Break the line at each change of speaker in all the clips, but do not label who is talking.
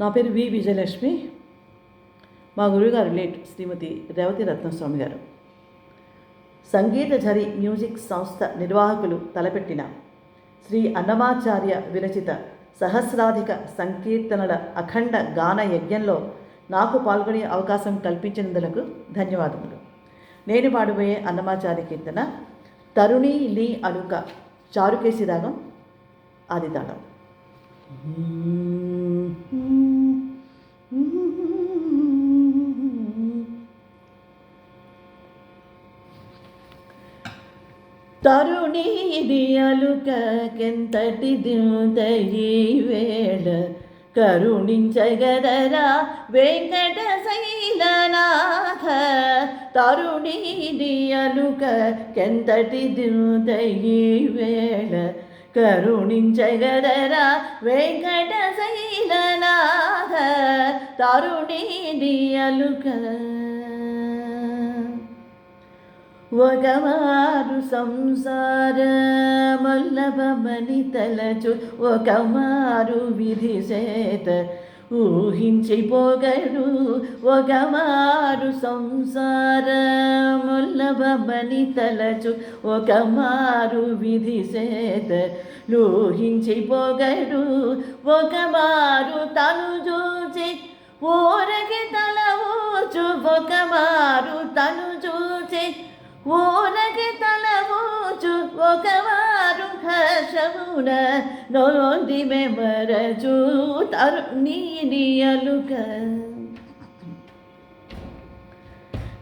నా పేరు వి విజయలక్ష్మి. మా గురువుగారు లేట్ శ్రీమతి రేవతి రత్నస్వామి గారు. సంగీత ఝరి మ్యూజిక్ సంస్థ నిర్వాహకులు తలపెట్టిన శ్రీ అన్నమాచార్య విరచిత సహస్రాధిక సంకీర్తనల అఖండ గాన యజ్ఞంలో నాకు పాల్గొనే అవకాశం కల్పించినందులకు ధన్యవాదములు. నేను పాడబోయే అన్నమాచార్య కీర్తన తరుణి లీ అలుక చారుకేసి రాగం ఆదితాళం తరుణీది అలుకెంతటి దిందయి వేళ? కరుణించగదరా వెంకట శైలనాథ తరుణీది అలుకెంతటి దిందయి వేళ? కరుణించగదరా వెంకట శైలనాథ తరుణీది అలుక ఒకమారు సంసార మల్లభమని తలచు ఒకమారు విధి చేత ఊహించిపోగడు ఒకవారు సంసార ముల్లభమని తలచు ఒకమారు విధి చేత లూహించిపోగడు ఒకవారు తను చూచి ఊరకి తల ఊచు ఒకవారు తను హర్షమున నోంది మెమరచు తరుణీనియలుక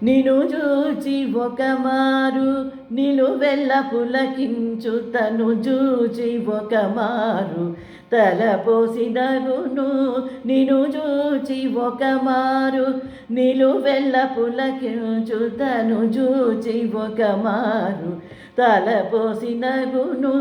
నిను చూచి ఒక మారు నిలువెల్ల పులకించు తను చూచి ఒక మారు తలపోసినగును నిను చూచి ఒక మారు నిలువెల్ల పులకించు తను చూచి ఒక మారు తలపోసినగును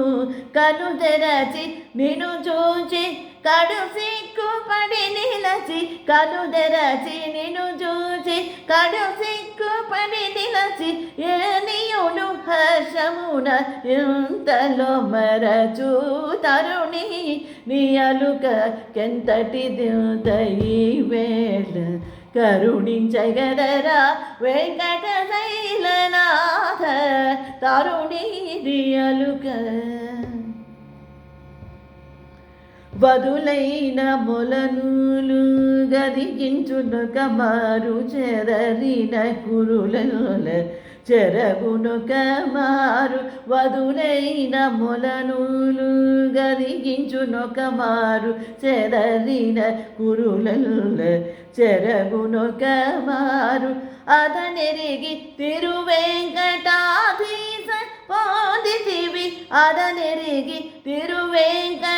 కను తెరచి నిను చూచి కడు సిగ్గుపడి నిలచి కడు తెరచి నిను చూచి. కడు సిగ్గుపడి నిలచి ఏనియును హర్షమున ఎంతలో మరచు. తరుణి నియలుక అలుక కెంతటి దింతయి వేళ. కరుణించగదరా వెంకట శైలనాథ తరుణి నియలుక వరులైన వదులైన గదిగించునొక మారు చెరరిన కురుల చెరగునొక మారు వదులైన మొలనూలు గదిగించునొక మారు చెరరిన కురుల చెరగునొక మారు అదనెరిగి తిరువెంకటాధీశ పోదితివి. అదనెరిగి తిరువెంకటాధీశ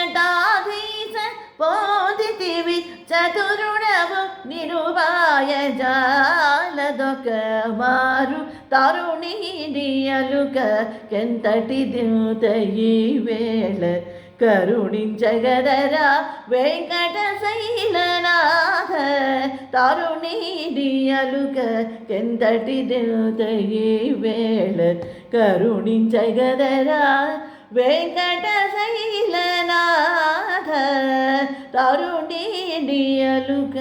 పోదితివి చతురుడవు నిరువాయ జాలదొక మారు తరుణి అలుక కెంతటి దింతయి వేళ కరుణించగదరా వెంకట శైలనాథ తరుణి అలుక కెంతటి దింతయి వేళ కరుణించగదరా వెంకట శైలనాథ తరుణి అలుక